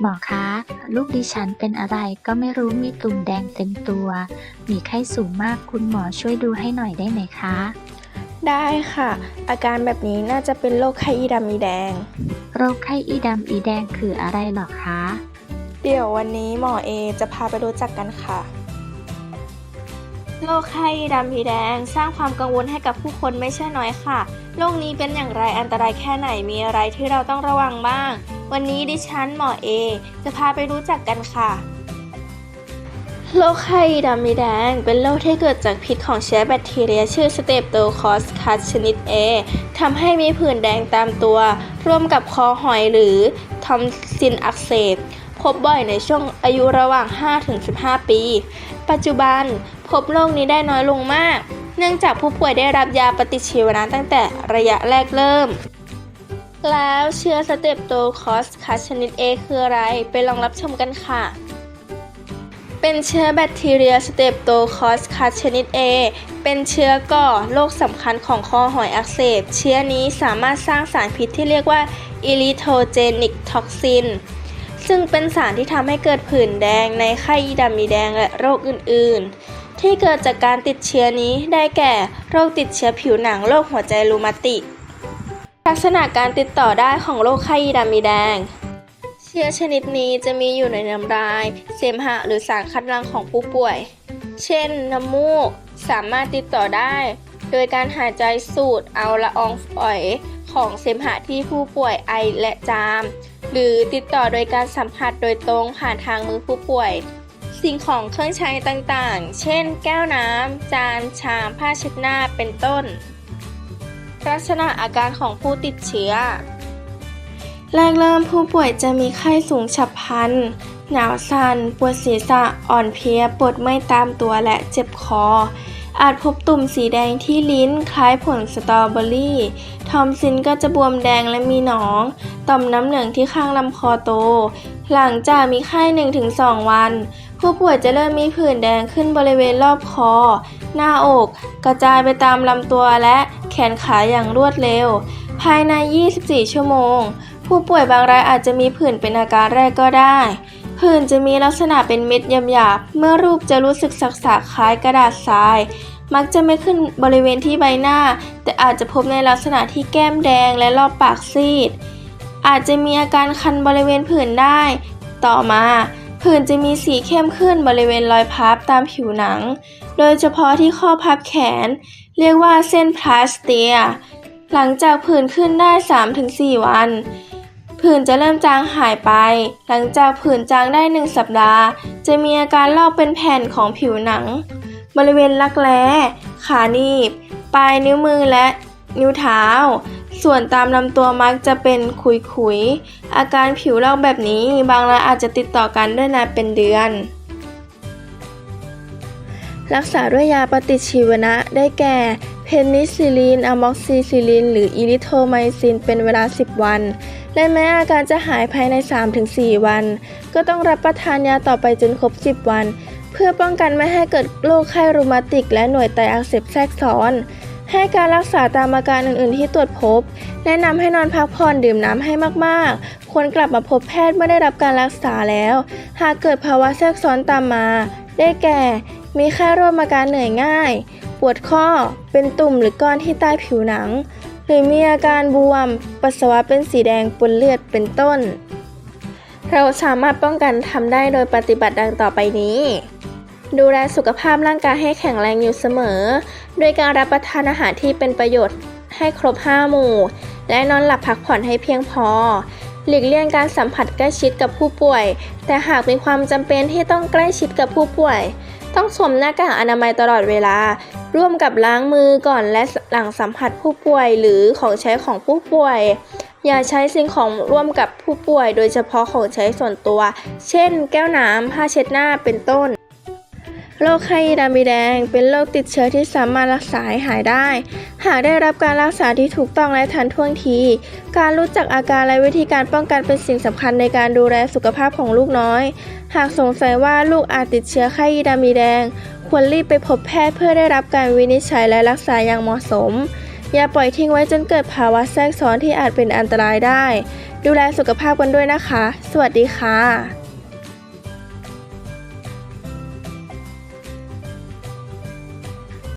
หมอคะ ลูกดิฉันเป็นอะไรก็ไม่รู้มีตุ่มแดงเต็มตัว มีไข้สูงมากคุณหมอช่วยดูให้หน่อยได้ไหมคะ ได้ค่ะ อาการแบบนี้น่าจะเป็นโรคไข้อีดำอีแดง โรคไข้อีดำอีแดงคืออะไรหรอคะ เดี๋ยววันนี้หมอเอจะพาไปรู้จักกันค่ะ โรคไข้ดำพีแดงสร้างความกังวลให้กับผู้คนไม่ใช่น้อยค่ะ โรคนี้เป็นอย่างไรอันตรายแค่ไหนมีอะไรที่เราต้องระวังบ้าง วันนี้ดิฉันหมอเอ จะพาไปรู้จักกันค่ะ โรคไข้ดำมีแดง เป็นโรคที่เกิดจากพิษของเชื้อแบคทีเรียชื่อสเตปโตคอสคัสชนิด A ทำให้มีผื่นแดงตามตัว ร่วมกับคอหอยหรือทอมซินอักเสบ พบบ่อยในช่วงอายุระหว่าง 5-15 ปี ปัจจุบันพบโรคนี้ได้น้อยลงมาก เนื่องจากผู้ป่วยได้รับยาปฏิชีวนะตั้งแต่ระยะแรกเริ่ม แล้วเชื้อสเตปโตคอสคัสชนิด A คืออะไร ไปลองรับชมกันค่ะ เป็นเชื้อแบคทีเรียสเตปโตคอสคัสชนิด A เป็นเชื้อก่อโรคสำคัญของคอหอยอักเสบ เชื้อนี้สามารถสร้างสารพิษที่เรียกว่าอิริโทเจนิกท็อกซินซึ่งเป็นสารที่ทำให้เกิดผื่นแดงในไข้ดำมีแดงและโรคอื่น ๆ ที่เกิดจากการติดเชื้อนี้ได้แก่ โรคติดเชื้อผิวหนังโรคหัวใจรูมาติก ลักษณะการติดต่อได้ของโรคไข้ดำมีแดง เชื้อชนิดนี้จะมีอยู่ในน้ำลาย เสมหะหรือสารคัดหลั่งของผู้ป่วย เช่น น้ำมูก สามารถติดต่อได้ โดยการหายใจสูดเอาละอองฝอยของเสมหะที่ผู้ป่วยไอและจาม หรือติดต่อโดยการสัมผัสโดยตรงผ่านทางมือผู้ป่วย สิ่งของเครื่องใช้ต่างๆ เช่น แก้วน้ำ จาน ชาม ผ้าเช็ดหน้า เป็นต้น ลักษณะอาการของผู้ติดเชื้อ แรกเริ่มผู้ป่วยจะมีไข้สูงฉับพลัน หนาวสัน่น ปวดศีรษะ อ่อนเพลีย ปวดเมื่อยตามตัวและเจ็บคอ อาจพบตุ่มสีแดงที่ลิ้น คล้ายผลสตรอเบอรี่ ทอมซินก็จะบวมแดงและมีหนอง ต่อมน้ำเหลืองที่ข้างลำคอโต หลังจากมีไข้ 1-2 วัน ผู้ป่วยจะเริ่มมีผื่นแดงขึ้นบริเวณรอบคอ หน้าอก กระจายไปตามลำตัวและ แขนขาอย่างรวดเร็ว ภายใน 24 ชั่วโมง ผู้ป่วยบางรายอาจจะมีผื่นเป็นอาการแรกก็ได้ ผื่นจะมีลักษณะเป็นเม็ดหยาบๆเมื่อรูปจะรู้สึกสักๆคล้ายกระดาษทราย มักจะไม่ขึ้นบริเวณที่ใบหน้า แต่อาจจะพบในลักษณะที่แก้มแดงและรอบปากซีด อาจจะมีอาการคันบริเวณผื่นได้ ต่อมาผื่นจะมีสีเข้มขึ้นบริเวณรอยพับตามผิวหนัง โดยเฉพาะที่ข้อพับแขน เรียกว่าเส้นพลาสเตีย หลังจากผื่นขึ้นได้ 3-4 วัน ผื่นจะเริ่มจางหายไป หลังจากผื่นจางได้ 1 สัปดาห์ จะมีอาการลอกเป็นแผ่นของผิวหนัง บริเวณรักแร้ ขาหนีบ ปลายนิ้วมือและนิ้วเท้า ส่วนตามลำตัวมักจะเป็นขุยๆ อาการผิวลอกแบบนี้ บางรายอาจจะติดต่อกันได้นานเป็นเดือน รักษาด้วยยาปฏิชีวนะได้แก่ เพนิซิลินอะม็อกซิซิลิน หรืออิริโทไมซิน เป็นเวลา 10 วัน และแม้อาการจะหายภายใน 3-4 วัน ก็ต้องรับประทานยาต่อไปจนครบ 10 วัน เพื่อป้องกันไม่ให้เกิดโรคไข้รูมาติก และหน่วยไตอักเสบแทรกซ้อน ให้การรักษาตามอาการอื่น ๆ ที่ตรวจพบ แนะนำให้นอนพักผ่อนดื่มน้ำให้มาก ๆ ควรกลับมาพบแพทย์เมื่อได้รับการรักษาแล้ว หากเกิดภาวะแทรกซ้อนตามมา ได้แก่ มีไข้ร่วมอาการเหนื่อยง่าย ปวดข้อ เป็นตุ่มหรือก้อนที่ใต้ผิวหนัง หรือมีอาการบวม ปัสสาวะเป็นสีแดงปนเลือดเป็นต้น เราสามารถป้องกันทำได้โดยปฏิบัติดังต่อไปนี้ ดูแลสุขภาพร่างกายให้แข็งแรงอยู่เสมอ โดยการรับประทานอาหารที่เป็นประโยชน์ให้ครบ 5 หมู่ และนอนหลับพักผ่อนให้เพียงพอ หลีกเลี่ยงการสัมผัสใกล้ชิดกับผู้ป่วย แต่หากมีความจำเป็นที่ต้องใกล้ชิดกับผู้ป่วย ต้องสวมหน้ากากอนามัยตลอดเวลา ร่วมกับล้างมือก่อนและหลังสัมผัสผู้ป่วยหรือของใช้ของผู้ป่วย อย่าใช้สิ่งของร่วมกับผู้ป่วย โดยเฉพาะของใช้ส่วนตัว เช่น แก้วน้ำผ้าเช็ดหน้าเป็นต้น โรคไข้ดำมีแดง เป็นโรคติดเชื้อที่สามารถรักษาให้หายได้ หากได้รับการรักษาที่ถูกต้องและทันท่วงที การรู้จักอาการและวิธีการป้องกันเป็นสิ่งสำคัญในการดูแลสุขภาพของลูกน้อย หากสงสัยว่าลูกอาจติดเชื้อไข้ดำมีแดง ควรรีบไปพบแพทย์เพื่อได้รับการวินิจฉัยและรักษาอย่างเหมาะสม อย่าปล่อยทิ้งไว้จนเกิดภาวะแทรกซ้อนที่อาจเป็นอันตรายได้ ดูแลสุขภาพกันด้วยนะคะ สวัสดีค่ะ